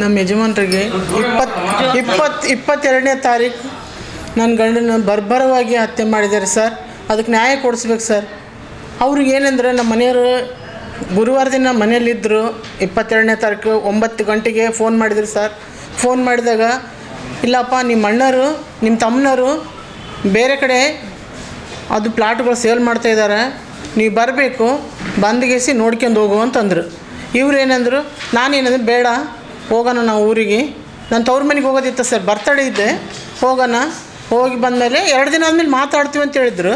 ನಮ್ಮ ಯಜಮಾನ್ರಿಗೆ ಇಪ್ಪತ್ತು ಇಪ್ಪತ್ತು ಇಪ್ಪತ್ತೆರಡನೇ ತಾರೀಕು ನನ್ನ ಗಂಡನ ಬರ್ಬರವಾಗಿ ಹತ್ಯೆ ಮಾಡಿದ್ದಾರೆ ಸರ್. ಅದಕ್ಕೆ ನ್ಯಾಯ ಕೊಡಿಸ್ಬೇಕು ಸರ್. ಅವ್ರಿಗೆ ಏನಂದ್ರೆ ನಮ್ಮ ಮನೆಯವರು ಗುರುವಾರ ದಿನ ಮನೆಯಲ್ಲಿದ್ದರು ಇಪ್ಪತ್ತೆರಡನೇ ತಾರೀಕು ಒಂಬತ್ತು ಗಂಟೆಗೆ ಫೋನ್ ಮಾಡಿದ್ರು ಸರ್. ಫೋನ್ ಮಾಡಿದಾಗ, ಇಲ್ಲಪ್ಪ, ನಿಮ್ಮ ಅಣ್ಣರು, ನಿಮ್ಮ ತಮ್ಮನವರು ಬೇರೆ ಕಡೆ ಅದು ಪ್ಲಾಟ್ಗಳು ಸೇಲ್ ಮಾಡ್ತಾ ಇದ್ದಾರೆ. ನೀವು ಬರಬೇಕು, ಬಂದ್ಗೆಸಿ ನೋಡ್ಕೊಂಡು ಹೋಗು ಅಂತಂದರು. ಇವ್ರು ಏನಂದರು, ನಾನೇನಂದ್ರೆ, ಬೇಡ ಹೋಗೋಣ ನಾವು ಊರಿಗೆ. ನಾನು ತವ್ರ ಮನೆಗೆ ಹೋಗೋದಿತ್ತು ಸರ್, ಬರ್ತಡೇ ಇದ್ದೆ ಹೋಗೋಣ. ಹೋಗಿ ಬಂದಮೇಲೆ ಎರಡು ದಿನ ಆದಮೇಲೆ ಮಾತಾಡ್ತೀವಿ ಅಂತ ಹೇಳಿದ್ರು.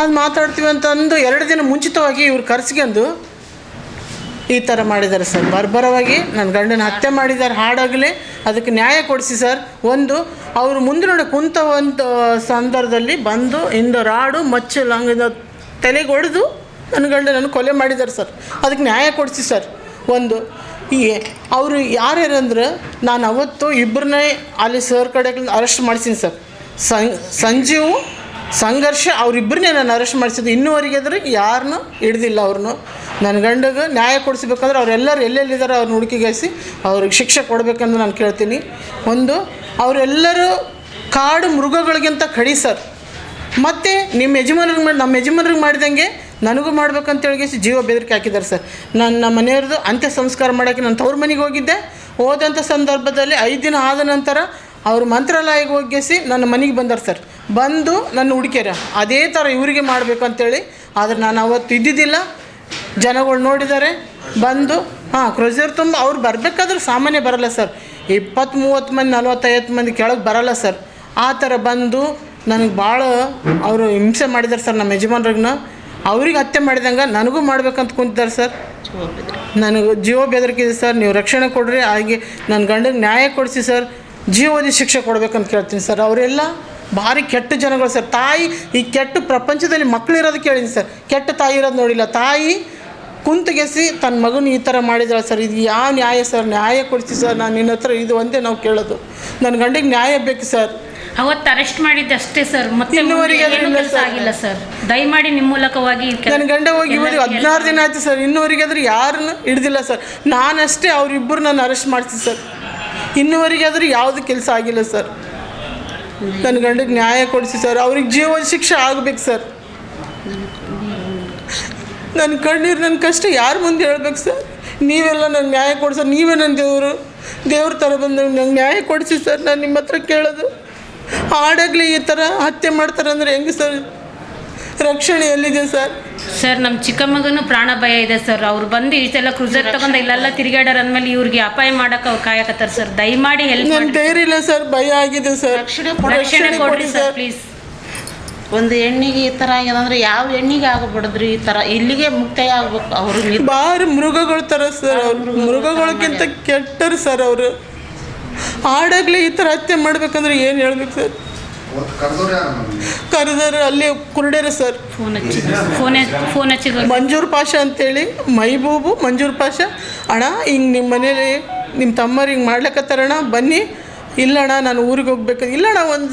ಅದು ಮಾತಾಡ್ತೀವಿ ಅಂತಂದು ಎರಡು ದಿನ ಮುಂಚಿತವಾಗಿ ಇವ್ರು ಕರೆಸ್ಕೊಂಡು ಈ ಥರ ಮಾಡಿದ್ದಾರೆ ಸರ್. ಬರ್ಬರವಾಗಿ ನನ್ನ ಗಂಡನ ಹತ್ಯೆ ಮಾಡಿದ್ದಾರೆ, ಹಾಡಾಗಲೇ ಅದಕ್ಕೆ ನ್ಯಾಯ ಕೊಡಿಸಿ ಸರ್. ಒಂದು, ಅವರು ಮುಂದೆ ನೋಡಿ ಕುಂತ ಒಂದು ಸಂದರ್ಭದಲ್ಲಿ ಬಂದು ಹಿಂದೆ ರಾಡು, ಮಚ್ಚು ಲಂಗದ ತಲೆಗೆ ಹೊಡೆದು ನನ್ನ ಗಂಡನನ್ನು ಕೊಲೆ ಮಾಡಿದ್ದಾರೆ ಸರ್. ಅದಕ್ಕೆ ನ್ಯಾಯ ಕೊಡಿಸಿ ಸರ್. ಒಂದು ಈ ಅವರು ಯಾರ್ಯಾರಂದ್ರೆ ನಾನು ಅವತ್ತು ಇಬ್ಬರನ್ನೇ ಅಲ್ಲಿ ಸರ್ ಕಡೆ ಅರೆಸ್ಟ್ ಮಾಡಿಸೀನಿ ಸರ್. ಸಂ, ಸಂಜೀವು, ಸಂಘರ್ಷ ಅವರಿಬ್ಬರನ್ನೇ ನಾನು ಅರೆಸ್ಟ್ ಮಾಡಿಸಿದ್ದು. ಇನ್ನೂವರೆಗೆ ಅಂದರೆ ಯಾರನ್ನೂ ಹಿಡ್ದಿಲ್ಲ ಅವ್ರನ್ನು ನನ್ನ ಗಂಡಗೆ ನ್ಯಾಯ ಕೊಡಿಸ್ಬೇಕಂದ್ರೆ ಅವರೆಲ್ಲರೂ ಎಲ್ಲೆಲ್ಲಿದ್ದಾರೆ ಅವ್ರನ್ನ ಹುಡುಕಿಗೆಸಿ ಅವ್ರಿಗೆ ಶಿಕ್ಷೆ ಕೊಡಬೇಕಂದು ನಾನು ಕೇಳ್ತೀನಿ. ಒಂದು, ಅವರೆಲ್ಲರೂ ಕಾಡು ಮೃಗಗಳಿಗಿಂತ ಕಡಿ ಸರ್. ಮತ್ತು ನಿಮ್ಮ ಯಜಮಾನ್ರಿಗೆ ಮಾಡಿ ನಮ್ಮ ಯಜಮಾನ್ರಿಗೆ ಮಾಡಿದಂಗೆ ನನಗೂ ಮಾಡ್ಬೇಕಂತೇಳಿ ಜೀವ ಬೆದರಿಕೆ ಹಾಕಿದ್ದಾರೆ ಸರ್. ನನ್ನ ಮನೆಯವ್ರದ್ದು ಅಂತ್ಯ ಸಂಸ್ಕಾರ ಮಾಡೋಕ್ಕೆ ನಾನು ತವ್ರ ಮನೆಗೆ ಹೋಗಿದ್ದೆ. ಹೋದಂಥ ಸಂದರ್ಭದಲ್ಲಿ ಐದು ದಿನ ಆದ ನಂತರ ಅವರು ಮಂತ್ರಾಲಯಕ್ಕೆ ಹೋಗಿಸಿ ನನ್ನ ಮನೆಗೆ ಬಂದರು ಸರ್. ಬಂದು ನನ್ನ ಹುಡುಕ್ಯಾರ ಅದೇ ಥರ ಇವರಿಗೆ ಮಾಡಬೇಕು ಅಂತೇಳಿ ಆದರೆ ನಾನು ಅವತ್ತು ಇದ್ದಿದ್ದಿಲ್ಲ. ಜನಗಳು ನೋಡಿದ್ದಾರೆ. ಬಂದು, ಹಾಂ ಕ್ರೋಜರ್ ತುಂಬ, ಅವ್ರು ಬರಬೇಕಾದ್ರೆ ಸಾಮಾನ್ಯ ಬರಲ್ಲ ಸರ್. ಇಪ್ಪತ್ತು ಮೂವತ್ತು ಮಂದಿ, ನಲ್ವತ್ತೈವತ್ತು ಮಂದಿ ಕೆಳಗೆ ಬರಲ್ಲ ಸರ್. ಆ ಥರ ಬಂದು ನನಗೆ ಭಾಳ ಅವರು ಹಿಂಸೆ ಮಾಡಿದ್ದಾರೆ ಸರ್ ನಮ್ಮ ಯಜಮಾನ್ರಿಗ್ನ ಅವ್ರಿಗೆ ಹತ್ಯೆ ಮಾಡಿದಂಗೆ ನನಗೂ ಮಾಡ್ಬೇಕಂತ ಕುಂತಿದ್ದಾರೆ ಸರ್. ನನಗೆ ಜೀವ ಬೆದರಿಕಿದೆ ಸರ್. ನೀವು ರಕ್ಷಣೆ ಕೊಡ್ರಿ, ಹಾಗೆ ನನ್ನ ಗಂಡಗೆ ನ್ಯಾಯ ಕೊಡಿಸಿ ಸರ್. ಜೀವೋದಿ ಶಿಕ್ಷೆ ಕೊಡ್ಬೇಕಂತ ಕೇಳ್ತೀನಿ ಸರ್. ಅವರೆಲ್ಲ ಭಾರಿ ಕೆಟ್ಟ ಜನಗಳು ಸರ್. ತಾಯಿ, ಈ ಕೆಟ್ಟ ಪ್ರಪಂಚದಲ್ಲಿ ಮಕ್ಕಳು ಇರೋದು ಕೇಳಿದ್ದೀನಿ ಸರ್. ಕೆಟ್ಟ ತಾಯಿ ಇರೋದು ನೋಡಿಲ್ಲ. ತಾಯಿ ಕುಂತಗೆಸಿ ತನ್ನ ಮಗನ ಈ ಥರ ಮಾಡಿದಾಳೆ ಸರ್. ಇದು ಯಾವ ನ್ಯಾಯ ಸರ್? ನ್ಯಾಯ ಕೊಡಿಸಿ ಸರ್. ನಾನು ನಿನ್ನ ಹತ್ರ ಇದು ಒಂದೇ ನಾವು ಕೇಳೋದು. ನನ್ನ ಗಂಡಿಗೆ ನ್ಯಾಯ ಬೇಕು ಸರ್. ಅವತ್ತು ಅರೆಸ್ಟ್ ಮಾಡಿದ್ದೆ ಅಷ್ಟೇ ಸರ್. ಮತ್ತೆ ಇನ್ನೂವರೆಗೆ ಮುಂದೆ ಅದ್ರಿಂದ ಕೆಲಸ. ಆಗಿಲ್ಲ ಸರ್. ದಯಮಾಡಿ ನಿಮ್ಮ ಮೂಲಕವಾಗಿ ನನ್ನ ಗಂಡ ಹೋಗಿ ಇವತ್ತು ಹದಿನಾರು ದಿನ ಆಯ್ತು ಸರ್. ಇನ್ನೂವರೆಗೆ ಆದ್ರೆ ಯಾರನ್ನು ಹಿಡ್ದಿಲ್ಲ ಸರ್. ನಾನಷ್ಟೇ ಅವರಿಬ್ಬರು ನಾನು ಅರೆಸ್ಟ್ ಮಾಡ್ತೀನಿ ಸರ್. ಇನ್ನೂವರೆಗೆ ಆದ್ರೆ ಯಾವುದು ಕೆಲಸ ಆಗಿಲ್ಲ ಸರ್. ನನ್ನ ಗಂಡಗೆ ನ್ಯಾಯ ಕೊಡಿಸಿ ಸರ್. ಅವ್ರಿಗೆ ಜೀವ ಶಿಕ್ಷೆ ಆಗಬೇಕು ಸರ್. ನನ್ನ ಕಣ್ಣೀರು ನನ್ನ ಕಷ್ಟ ಯಾರ ಮುಂದೆ ಹೇಳ್ಬೇಕು ಸರ್? ನೀವೆಲ್ಲ ನನ್ನ ನ್ಯಾಯ ಕೊಡಿ ಸರ್. ನೀವೇ ನನ್ನ ದೇವರು. ದೇವ್ರ ಥರ ಬಂದ ನಂಗೆ ನ್ಯಾಯ ಕೊಡಿಸಿ ಸರ್. ನಾನು ನಿಮ್ಮ ಹತ್ರ ಕೇಳೋದು. ಆಡಾಗಲಿ ಈ ಥರ ಹತ್ಯೆ ಮಾಡ್ತಾರೆ ಅಂದರೆ ಹೆಂಗೆ ಸರ್? ರಕ್ಷಣೆ ಎಲ್ಲಿದೆ ಸರ್? ಸರ್ ನಮ್ಮ ಚಿಕ್ಕ ಮಗನೂ ಪ್ರಾಣ ಭಯ ಇದೆ ಸರ್. ಅವ್ರು ಬಂದು ಇಷ್ಟೆಲ್ಲ ಕ್ರೂಸರ್ ತಗೊಂಡು ಇಲ್ಲೆಲ್ಲ ತಿರುಗಾಡೋರು ಅಂದಮೇಲೆ ಇವ್ರಿಗೆ ಅಪಾಯ ಮಾಡಕ್ಕೆ ಅವ್ರು ಕಾಯಕತ್ತಾರೆ ಸರ್. ದಯಮಾಡಿ ಹೆಲ್ಪ್ ನನ್ನ ಮಾಡಿ ಧೈರ್ಯ ಇಲ್ಲ ಸರ್ ಭಯ ಆಗಿದೆ ಸರ್. ರಕ್ಷಣೆ ರಕ್ಷಣೆ ಕೊಡ್ರಿ ಸರ್ ಪ್ಲೀಸ್ ಒಂದು ಹೆಣ್ಣಿಗೆ ಈ ಥರ ಆಗ್ಯದಂದ್ರೆ ಯಾವ ಹೆಣ್ಣಿಗೆ ಆಗಬಾರ್ದ್ರಿ ಈ ಥರ? ಇಲ್ಲಿಗೆ ಮುಕ್ತಾಯ ಆಗ್ಬೇಕು ಅವರು. ಬಾರಿ ಮೃಗಗಳ ಥರ ಸರ್ ಅವ್ರು. ಮೃಗಗಳಿಗಿಂತ ಕೆಟ್ಟರು ಸರ್ ಅವರು. ಆಡಾಗ್ಲಿ ಈ ಥರ ಹತ್ಯೆ ಮಾಡ್ಬೇಕಂದ್ರೆ ಏನು ಹೇಳ್ಬೇಕು ಸರ್? ಕರೆದವ್ರು ಅಲ್ಲಿ ಕುರುಡೇರ ಸರ್. ಫೋನ್ ಹಚ್ಚಿ ಫೋನ್ ಫೋನ್ ಹಚ್ಚಿ ಮಂಜೂರ್ ಪಾಷ ಅಂತೇಳಿ ಮೈಬೂಬು ಮಂಜೂರ್ ಪಾಷ. ಅಣ್ಣ ಹಿಂಗೆ ನಿಮ್ಮ ಮನೇಲಿ ನಿಮ್ಮ ತಮ್ಮರು ಹಿಂಗೆ ಮಾಡ್ಲಕ್ಕತ್ತಾರಣ ಬನ್ನಿ. ಇಲ್ಲಣ್ಣ, ನಾನು ಊರಿಗೆ ಹೋಗ್ಬೇಕು. ಇಲ್ಲಣ್ಣ, ಒಂದು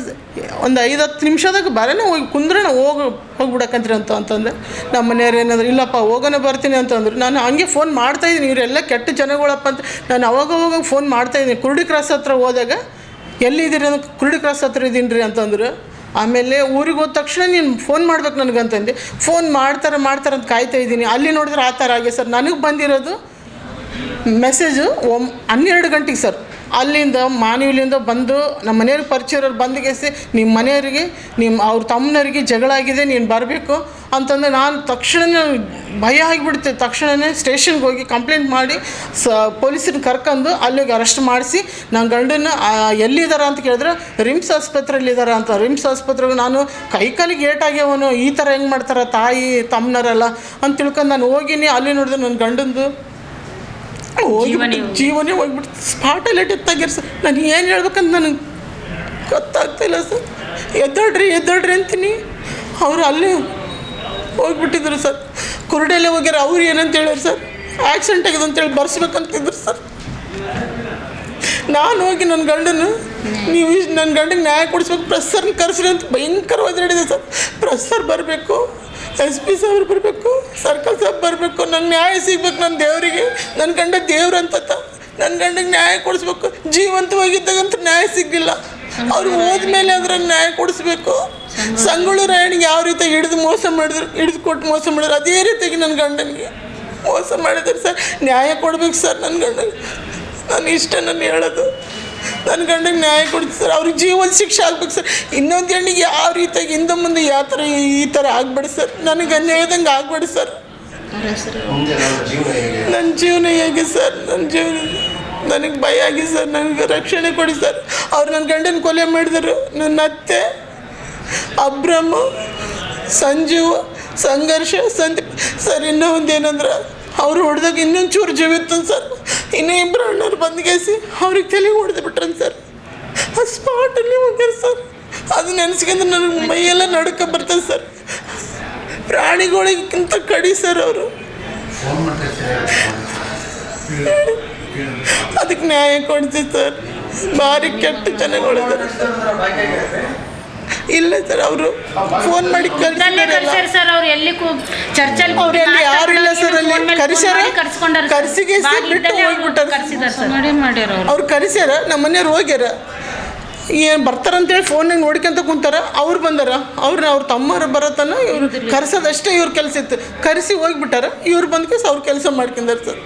ಒಂದು ಐದು ಹತ್ತು ನಿಮಿಷದಾಗ ಬರೋಣ ಹೋಗಿ ಕುಂದ್ರಣ, ಹೋಗಿ, ಹೋಗ್ಬಿಡಕಂತ್ರಿ ಅಂತ, ಅಂತಂದ್ರೆ. ನಮ್ಮ ಮನೆಯವ್ರು ಏನಾದ್ರು, ಇಲ್ಲಪ್ಪ ಹೋಗೋಣ ಬರ್ತೀನಿ ಅಂತಂದ್ರು. ನಾನು ಹಂಗೆ ಫೋನ್ ಮಾಡ್ತಾಯಿದ್ದೀನಿ ಇವರೆಲ್ಲ ಕೆಟ್ಟ ಜನಗಳಪ್ಪ ಅಂತ. ನಾನು ಅವಾಗ ಅವಾಗ ಫೋನ್ ಮಾಡ್ತಾಯಿದ್ದೀನಿ ಕುರುಡಿ ಕ್ರಾಸ್ ಹತ್ರ ಹೋದಾಗ, ಎಲ್ಲಿದ್ದೀರಿ ಅಂತ ಕುರುಡಿ ಕ್ರಾಸ್ ಹತ್ರ ಇದ್ದೀನಿ ರೀ ಅಂತಂದ್ರು. ಆಮೇಲೆ ಊರಿಗೆ ಹೋದ ತಕ್ಷಣ ನೀನು ಫೋನ್ ಮಾಡ್ಬೇಕು ನನಗಂತಂದೆ ಫೋನ್ ಮಾಡ್ತಾರೆ ಮಾಡ್ತಾರೆ ಅಂತ ಕಾಯ್ತಾ ಇದ್ದೀನಿ. ಅಲ್ಲಿ ನೋಡಿದ್ರೆ ಆ ಥರ ಆಗಿದೆ ಸರ್. ನನಗೆ ಬಂದಿರೋದು ಮೆಸೇಜು ಒಮ್ ಹನ್ನೆರಡು ಗಂಟೆಗೆ ಸರ್. ಅಲ್ಲಿಂದ ಮಾನವಿಲಿಂದ ಬಂದು ನಮ್ಮ ಮನೆಯವ್ರಿಗೆ ಪರಿಚಯ ಇರೋರು ಬಂದ್ಗೆಸಿ ನಿಮ್ಮ ಮನೆಯವರಿಗೆ ನಿಮ್ಮ ಅವ್ರ ತಮ್ಮನವರಿಗೆ ಜಗಳ ಆಗಿದೆ ನೀನು ಬರಬೇಕು ಅಂತಂದ್ರೆ ನಾನು ತಕ್ಷಣವೇ ಭಯ ಆಗಿಬಿಡುತ್ತೆ. ತಕ್ಷಣವೇ ಸ್ಟೇಷನ್ಗೆ ಹೋಗಿ ಕಂಪ್ಲೇಂಟ್ ಮಾಡಿ ಸ ಪೊಲೀಸರನ್ನ ಕರ್ಕೊಂಡು ಅಲ್ಲಿಗೆ ಅರೆಸ್ಟ್ ಮಾಡಿಸಿ. ನನ್ನ ಗಂಡನ ಎಲ್ಲಿದ್ದಾರೆ ಅಂತ ಕೇಳಿದ್ರೆ, ರಿಮ್ಸ್ ಆಸ್ಪತ್ರೆಯಲ್ಲಿದ್ದಾರೆ ಅಂತ. ರಿಮ್ಸ್ ಆಸ್ಪತ್ರೆಗೆ ನಾನು ಕೈಕಾಲಿಗೆ ಏಟಾಗ್ಯವನು, ಈ ಥರ ಹೆಂಗೆ ಮಾಡ್ತಾರೆ ತಾಯಿ ತಮ್ಮನರೆಲ್ಲ ಅಂತ ತಿಳ್ಕೊಂಡು ನಾನು ಹೋಗಿನಿ. ಅಲ್ಲಿ ನೋಡಿದ್ರೆ ನನ್ನ ಗಂಡಂದು ಹೋಗ್ಬಿಟ್ಟು ಜೀವನೇ ಹೋಗ್ಬಿಟ್ಟು ಸ್ಪಾಟಲ್ಲಿ ಡೆತ್ತಾಗ್ಯಾರ ಸರ್. ನಾನು ಏನು ಹೇಳ್ಬೇಕಂತ ನನಗೆ ಗೊತ್ತಾಗ್ತಿಲ್ಲ ಸರ್. ಎದ್ದಾಡ್ರಿ ಎದ್ದಾಡ್ರಿ ಅಂತೀನಿ. ಅವರು ಅಲ್ಲೇ ಹೋಗ್ಬಿಟ್ಟಿದ್ರು ಸರ್. ಕುರುಡೆಲ್ಲೇ ಹೋಗ್ಯಾರ. ಅವ್ರು ಏನಂತ ಹೇಳ್ಯಾರ ಸರ್? ಆಕ್ಸಿಡೆಂಟ್ ಆಗಿದೆ ಅಂತೇಳಿ ಬರ್ಸ್ಬೇಕಂತಿದ್ರು ಸರ್. ನಾನು ಹೋಗಿ ನನ್ನ ಗಂಡನು ನೀವು ನನ್ನ ಗಂಡಿಗೆ ನ್ಯಾಯ ಕೊಡಿಸ್ಬೇಕು ಪ್ರೆಸ್ಸರ್ನ ಕರೆಸ್ರಿ ಅಂತ ಭಯಂಕರವಾಗಿ ನಡೀತದೆ ಸರ್. ಪ್ರೆಸ್ಸರ್ ಬರಬೇಕು. ಎಸ್ ಪಿ ಸಾಹೇಬ್ರು ಬರಬೇಕು, ಸರ್ಕಲ್ ಸಾಹೇಬ್ ಬರಬೇಕು, ನಂಗೆ ನ್ಯಾಯ ಸಿಗ್ಬೇಕು ನನ್ನ ದೇವರಿಗೆ ನನ್ನ ಗಂಡ ದೇವ್ರು ಅಂತ ನನ್ನ ಗಂಡಗೆ ನ್ಯಾಯ ಕೊಡಿಸ್ಬೇಕು. ಜೀವಂತವಾಗಿದ್ದಾಗಂತೂ ನ್ಯಾಯ ಸಿಗ್ಲಿಲ್ಲ. ಅವ್ರು ಹೋದ್ಮೇಲೆ ಅದ್ರ ನ್ಯಾಯ ಕೊಡಿಸ್ಬೇಕು. ಸಂಗೊಳ್ಳು ರಾಯಣಿಗೆ ಯಾವ ರೀತಿ ಹಿಡಿದು ಮೋಸ ಮಾಡಿದ್ರು, ಹಿಡಿದು ಕೊಟ್ಟು ಮೋಸ ಮಾಡಿದ್ರು, ಅದೇ ರೀತಿಯಾಗಿ ನನ್ನ ಗಂಡನಿಗೆ ಮೋಸ ಮಾಡಿದ್ರು ಸರ್. ನ್ಯಾಯ ಕೊಡ್ಬೇಕು ಸರ್ ನನ್ನ ಗಂಡನಿಗೆ. ನಾನು ಇಷ್ಟ ನಾನು ಹೇಳೋದು. ನನ್ನ ಗಂಡಿಗೆ ನ್ಯಾಯ ಕೊಡ್ತೀವಿ ಸರ್. ಅವ್ರಿಗೆ ಜೀವನ ಶಿಕ್ಷೆ ಆಗ್ಬೇಕು ಸರ್. ಇನ್ನೊಂದು ಹೆಣ್ಣಿಗೆ ಯಾವ ರೀತಿಯಾಗಿ ಹಿಂದೆ ಮುಂದೆ ಯಾವ ಥರ ಈ ಥರ ಆಗ್ಬೇಡಿ ಸರ್. ನನಗೆ ಅನ್ಯಾಯದಂಗೆ ಆಗ್ಬೇಡಿ ಸರ್. ನನ್ನ ಜೀವನ ಹೇಗೆ ಸರ್? ನನ್ನ ಜೀವನ ನನಗೆ ಭಯ ಆಗಿ ಸರ್. ನನಗೆ ರಕ್ಷಣೆ ಕೊಡಿ ಸರ್. ಅವ್ರು ನನ್ನ ಗಂಡನ ಕೊಲೆ ಮಾಡಿದರು. ನನ್ನ ಅತ್ತೆ, ಅಬ್ರಹ್ಮ, ಸಂಜೀವ್, ಸಂಘರ್ಷ, ಸಂದೀಪ್. ಸರ್ ಇನ್ನೂ ಒಂದು ಏನಂದ್ರೆ ಅವ್ರು ಹೊಡೆದಾಗ ಇನ್ನೊಂದು ಚೂರು ಜೀವಿತ್ತು ಸರ್. ಇನ್ನೂ ಇಬ್ಬರು ಅಣ್ಣವ್ರು ಬಂದ್ಗೇಸಿ ಅವ್ರಿಗೆ ತಲೆ ಹೊಡೆದು ಬಿಟ್ರನ್ ಸರ್. ಆ ಸ್ಪಾಟಲ್ಲಿ ಹೋಗ್ಯಾರ ಸರ್. ಅದು ನೆನೆಸ್ಕೊಂಡ್ರೆ ನನಗೆ ಮೈಯೆಲ್ಲ ನಡುಕ ಬರ್ತದೆ ಸರ್. ಪ್ರಾಣಿಗಳಿಗಿಂತ ಕಡಿ ಸರ್ ಅವರು. ಅದಕ್ಕೆ ನ್ಯಾಯ ಕೊಡ್ತೀವಿ ಸರ್. ಭಾರಿ ಕೆಟ್ಟ ಜನಗಳಿದ್ದಾರೆ ಇಲ್ಲ ಸರ್ ಅವರು ಫೋನ್ ಮಾಡಿ ಸರ್ ಅವ್ರು ಎಲ್ಲಿ ಚರ್ಚಲ್ಲಿ ಯಾರು ಇಲ್ಲ ಸರ್ ಅಲ್ಲಿ? ಕರ್ಸ್ಯಾರ? ಕರ್ಸ್ಕೊಂಡಾರ ಕರ್ಸಿಗೇಸಿ ಬಿಟ್ಟು ಹೋಗ್ಬಿಟ್ಟಾರ ಕರ್ಸಿದಾರ ಸರ್. ಮಾಡಿ ಮಾಡ್ಯಾರ ಅವ್ರು. ಅವ್ರು ಕರೆಸ್ಯಾರ ನಮ್ಮ ಮನೆಯವ್ರು ಹೋಗ್ಯಾರ. ಏನು ಬರ್ತಾರಂತೇಳಿ ಫೋನಾಗ ನೋಡ್ಕೊಂತ ಕುಂತಾರ ಅವ್ರು ಬಂದಾರ. ಅವ್ರನ್ನ ಅವ್ರ ತಮ್ಮರು ಬರತನ ಇವ್ರು ಕರ್ಸೋದಷ್ಟೇ ಇವ್ರ ಕೆಲಸ ಇತ್ತು. ಕರೆಸಿ ಹೋಗ್ಬಿಟ್ಟಾರ ಇವ್ರು ಬಂದ ಕೇಸ್ ಅವ್ರ ಕೆಲಸ ಮಾಡ್ಕೊಂಡಾರ ಸರ್.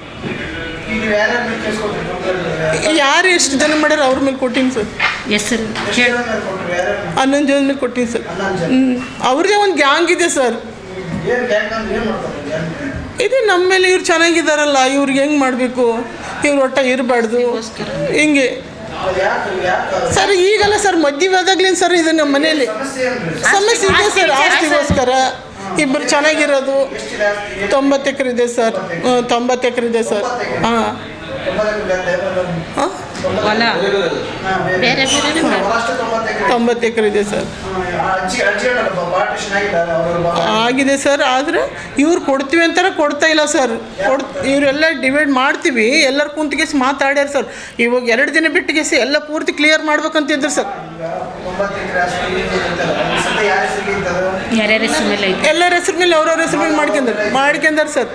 ಯಾರು ಎಷ್ಟು ಜನ ಮಾಡ್ಯಾರ ಅವ್ರ ಮೇಲೆ ಕೊಟ್ಟಿನಿ ಸರ್? ಹೆಸರು ಹೇಳು ಹನ್ನೊಂದು ಜನ ಮೇಲೆ ಕೊಟ್ಟಿನಿ ಸರ್ ಹ್ಞೂ ಅವ್ರದ್ದೇ ಒಂದು ಗ್ಯಾಂಗ್ ಇದೆ ಸರ್ ಇದು ನಮ್ಮ ಮೇಲೆ ಇವ್ರು ಚೆನ್ನಾಗಿದ್ದಾರಲ್ಲ ಇವ್ರಿಗೆ ಹೆಂಗೆ ಮಾಡಬೇಕು ಇವ್ರು ಒಟ್ಟ ಇರಬಾರ್ದು ಹಿಂಗೆ ಸರ್ ಈಗಲ್ಲ ಸರ್ ಮಧ್ಯವಾದಾಗ್ಲಿಂದ ಸರ್ ಇದು ನಮ್ಮ ಮನೇಲಿ ಸಮಸ್ಯೆ ಇದೆ ಸರ್ ಆಸ್ತಿಗೋಸ್ಕರ ಇಬ್ಬರು ಚೆನ್ನಾಗಿರೋದು ತೊಂಬತ್ತು ಎಕರೆ ಇದೆ ಸರ್ ಹ್ಞೂ, ತೊಂಬತ್ತು ಎಕರೆ ಇದೆ ಸರ್ ಹಾಂ ಹಾಂ ಹೊಲ. ಬೇರೆ ಬೇರೆ ತೊಂಬತ್ತು ಎಕರೆ ಇದೆ ಸರ್. ಆಗಿದೆ ಸರ್ ಆದರೆ ಇವ್ರು ಕೊಡ್ತೀವಿ ಅಂತಾರೆ ಕೊಡ್ತಾ ಇಲ್ಲ ಸರ್. ಕೊಡ್ ಇವರೆಲ್ಲ ಡಿವೈಡ್ ಮಾಡ್ತೀವಿ ಎಲ್ಲರ ಕುಂತ್ಗೆಸಿ ಮಾತಾಡ್ಯಾರ ಸರ್. ಇವಾಗ ಎರಡು ದಿನ ಬಿಟ್ಟಿಗೆಸಿ ಎಲ್ಲ ಪೂರ್ತಿ ಕ್ಲಿಯರ್ ಮಾಡ್ಬೇಕಂತಿದ್ರು ಸರ್. ಎಲ್ಲರ ಹೆಸ್ರ ಮೇಲೆ, ಅವ್ರವ್ರ ಹೆಸ್ರ ಮೇಲೆ ಮಾಡ್ಕೊಂಡಾರ. ಮಾಡ್ಕೊಂಡಾರ ಸರ್.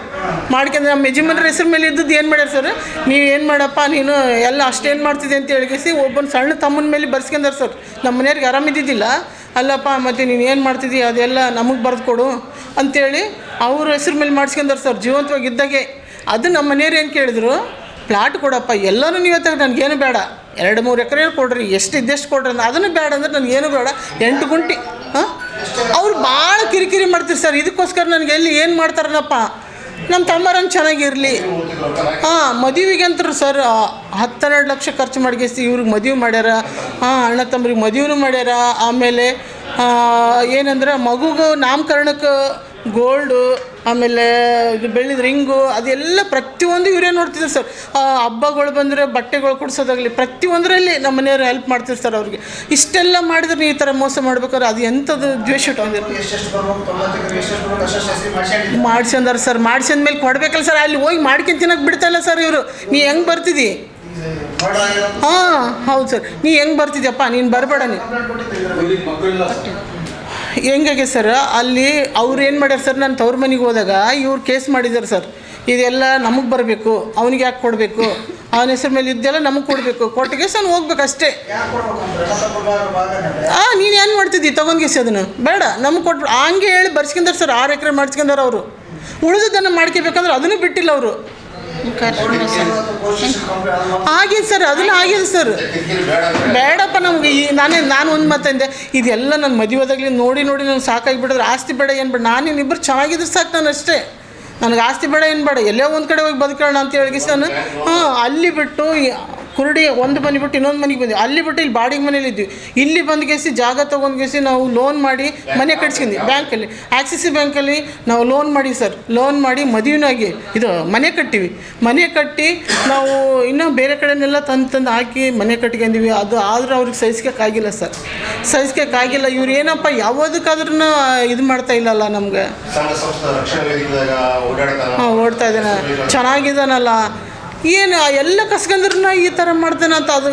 ಮಾಡ್ಕೊಂಡ್ರೆ. ನಮ್ಮ ಯಜಮಾನ್ರ ಹೆಸರು ಮೇಲೆ ಇದ್ದದ್ದು ಏನು ಮಾಡ್ಯಾರ ಸರ್? ನೀವು ಏನು ಮಾಡಪ್ಪ, ನೀನು ಎಲ್ಲ ಅಷ್ಟೇನು ಮಾಡ್ತಿದ್ದೆ ಅಂತ ಹೇಳಿಸಿ ಒಬ್ಬನ ಸಣ್ಣ ತಮ್ಮನ ಮೇಲೆ ಬರ್ಸ್ಕೊಂಡಾರ ಸರ್. ನಮ್ಮ ಮನೆಯವ್ರಿಗೆ ಆರಾಮಿದ್ದಿದ್ದಿಲ್ಲ ಅಲ್ಲಪ್ಪ, ಮತ್ತು ನೀನು ಏನು ಮಾಡ್ತಿದ್ದಿ, ಅದೆಲ್ಲ ನಮಗೆ ಬರೆದು ಕೊಡು ಅಂತೇಳಿ ಅವ್ರ ಹೆಸ್ರ ಮೇಲೆ ಮಾಡಿಸ್ಕೊಂಡಾರ ಸರ್, ಜೀವಂತವಾಗಿ ಇದ್ದಾಗೆ. ಅದು ನಮ್ಮ ಮನೆಯವ್ರು ಏನು ಕೇಳಿದ್ರು, ಪ್ಲಾಟ್ ಕೊಡಪ್ಪ ಎಲ್ಲರೂ ನೀವು ನನಗೇನು ಬೇಡ. ಎರಡು ಮೂರು ಎಕರೆ ಕೊಡ್ರಿ, ಎಷ್ಟು ಇದ್ದೆಷ್ಟು ಕೊಡ್ರಿ ಅಂದ್ರೆ ಅದನ್ನು ಬೇಡ ಅಂದ್ರೆ ನನಗೇನು ಬೇಡ. ಎಂಟು ಗುಂಟಿ, ಹಾಂ? ಅವ್ರು ಭಾಳ ಕಿರಿಕಿರಿ ಮಾಡ್ತೀರಿ ಸರ್. ಇದಕ್ಕೋಸ್ಕರ ನನಗೆ ಎಲ್ಲಿ ಏನು ಮಾಡ್ತಾರನಪ್ಪ? ನಮ್ಮ ತಮ್ಮರನ್ನು ಚೆನ್ನಾಗಿರಲಿ. ಹಾಂ ಮದುವೆಗೆ ಅಂತರು ಸರ್ ಹತ್ತೆರಡು ಲಕ್ಷ ಖರ್ಚು ಮಾಡ್ಗೇಸಿ ಇವ್ರಿಗೆ ಮದುವೆ ಮಾಡ್ಯಾರ. ಹಾಂ, ಅಣ್ಣ ತಮ್ಮರಿಗೆ ಮದುವೆನೂ ಮಾಡ್ಯಾರ. ಆಮೇಲೆ ಏನಂದ್ರೆ ಮಗುಗೂ ನಾಮಕರಣಕ್ಕೆ ಗೋಲ್ಡು ಆಮೇಲೆ ಇದು ಬೆಳ್ಳಿದ ರಿಂಗು ಅದೆಲ್ಲ ಪ್ರತಿಯೊಂದು ಇವರೇ ನೋಡ್ತಿದ್ರು ಸರ್ ಹಬ್ಬಗಳು ಬಂದರೆ ಬಟ್ಟೆಗಳು ಕೊಡ್ಸೋದಾಗಲಿ ಪ್ರತಿಯೊಂದರಲ್ಲಿ ನಮ್ಮ ಮನೆಯವರು ಹೆಲ್ಪ್ ಮಾಡ್ತೀರಿ ಸರ್ ಅವ್ರಿಗೆ ಇಷ್ಟೆಲ್ಲ ಮಾಡಿದ್ರೆ ಈ ಥರ ಮೋಸ ಮಾಡ್ಬೇಕಾದ್ರೆ ಅದು ಎಂಥದ್ದು ದ್ವೇಷ ಮಾಡ್ಸ್ಕೊಂಡಾರ ಸರ್ ಮೇಲೆ ಕೊಡ್ಬೇಕಲ್ಲ ಸರ್ ಅಲ್ಲಿ ಹೋಗಿ ಮಾಡ್ಕೊಂಡು ತಿನ್ನೋಕೆ ಬಿಡ್ತಾಯಿಲ್ಲ ಸರ್ ಇವರು ನೀ ಹೆಂಗೆ ಬರ್ತಿದ್ದಿ ಹಾಂ ಹೌದು ಸರ್ ನೀ ಹೆಂಗೆ ಬರ್ತಿದ್ಯಪ್ಪ ನೀನು ಬರಬೇಡ ನೀನು ಹೆಂಗಾಗೆ ಸರ್? ಅಲ್ಲಿ ಅವ್ರು ಏನು ಮಾಡ್ಯಾರ ಸರ್? ನಾನು ತವ್ರ ಮನೆಗೆ ಹೋದಾಗ ಇವ್ರು ಕೇಸ್ ಮಾಡಿದ್ದಾರೆ ಸರ್. ಇದೆಲ್ಲ ನಮಗೆ ಬರಬೇಕು, ಅವನಿಗೆ ಯಾಕೆ ಕೊಡಬೇಕು? ಅವನ ಹೆಸರು ಮೇಲೆ ಇದ್ದೆಲ್ಲ ನಮಗೆ ಕೊಡಬೇಕು. ಕೊಟ್ಟಿಗೆ ನಾನು ಹೋಗ್ಬೇಕು ಅಷ್ಟೇ. ಹಾಂ ನೀನು ಏನು ಮಾಡ್ತಿದ್ದಿ? ತಗೊಂಡ್ಗೆಸಿ ಅದನ್ನು. ಬೇಡ, ನಮಗೆ ಕೊಟ್ಟು ಹಂಗೆ ಹೇಳಿ ಬರ್ಸ್ಕೊಂಡಾರೆ ಸರ್, ಆರು ಎಕರೆ ಮಾಡಿಸ್ಕೊಂಡಾರ ಅವರು. ಉಳಿದದನ್ನು ಮಾಡ್ಕೋಬೇಕಂದ್ರೆ ಅದನ್ನು ಬಿಟ್ಟಿಲ್ಲ ಅವರು. ಆಗಿದೆ ಸರ್ ಅದನ್ನ ಆಗಿದೆ ಸರ್. ಬೇಡಪ್ಪ ನಮ್ಗೆ ಈ ನಾನೇ ನಾನು ಒಂದು ಮಾತಂದೆ ಇದೆಲ್ಲ ನನ್ನ ಮದುವೆದಾಗಲಿ ನೋಡಿ ನೋಡಿ ನನಗೆ ಸಾಕಾಗಿಬಿಟ್ಟಿದ್ರೆ ಆಸ್ತಿ ಬೇಡ ಏನು ಬೇಡ. ನಾನೇನು ಇಬ್ಬರು ಚೆನ್ನಾಗಿದ್ರೆ ಸಾಕು ನಾನು ಅಷ್ಟೇ. ನನಗೆ ಆಸ್ತಿ ಬೇಡ ಏನು ಬೇಡ. ಎಲ್ಲೋ ಒಂದು ಕಡೆ ಹೋಗಿ ಬದುಕೋಣ ಅಂತ ಹೇಳಿ ನಾನು ಹಾಂ, ಅಲ್ಲಿ ಬಿಟ್ಟು ಕುರುಡಿ ಒಂದು ಮನೆ ಬಿಟ್ಟು ಇನ್ನೊಂದು ಮನೆಗೆ ಬಂದ್ವಿ. ಅಲ್ಲಿ ಬಿಟ್ಟು ಇಲ್ಲಿ ಬಾಡಿಗೆ ಮನೇಲಿ ಇದ್ವಿ. ಇಲ್ಲಿ ಬಂದು ಗೆಸಿ ಜಾಗ ತೊಗೊಂಡು ಗೆಸಿ ನಾವು ಲೋನ್ ಮಾಡಿ ಮನೆ ಕಟ್ಸ್ಕೊಂಡ್ವಿ. ಬ್ಯಾಂಕಲ್ಲಿ ಆಕ್ಸಿಸ್ ಬ್ಯಾಂಕಲ್ಲಿ ನಾವು ಲೋನ್ ಮಾಡಿ ಸರ್. ಲೋನ್ ಮಾಡಿ ಮದುವೆನಾಗಿ ಇದು ಮನೆ ಕಟ್ಟಿವಿ. ಮನೆ ಕಟ್ಟಿ ನಾವು ಇನ್ನೂ ಬೇರೆ ಕಡೆನೆಲ್ಲ ತಂದು ತಂದು ಹಾಕಿ ಮನೆ ಕಟ್ಕೊಂಡಿವಿ. ಅದು ಆದರೂ ಅವ್ರಿಗೆ ಸಹಿಸ್ಕೋಕ್ಕಾಗಿಲ್ಲ ಸರ್. ಸಹಿಸ್ಕೋಕ್ಕಾಗಿಲ್ಲ ಇವ್ರು ಏನಪ್ಪ ಯಾವುದಕ್ಕಾದ್ರೂ ಇದು ಮಾಡ್ತಾ ಇಲ್ಲಲ್ಲ ನಮಗೆ. ಹಾಂ ಓಡ್ತಾ ಇದ್ದಾನೆ ಚೆನ್ನಾಗಿದ್ದಾನಲ್ಲ ಏನು ಎಲ್ಲ ಕಸ್ಕಂದ್ರನ್ನ ಈ ಥರ ಮಾಡ್ತಾನೆ ಅಂತ ಅದು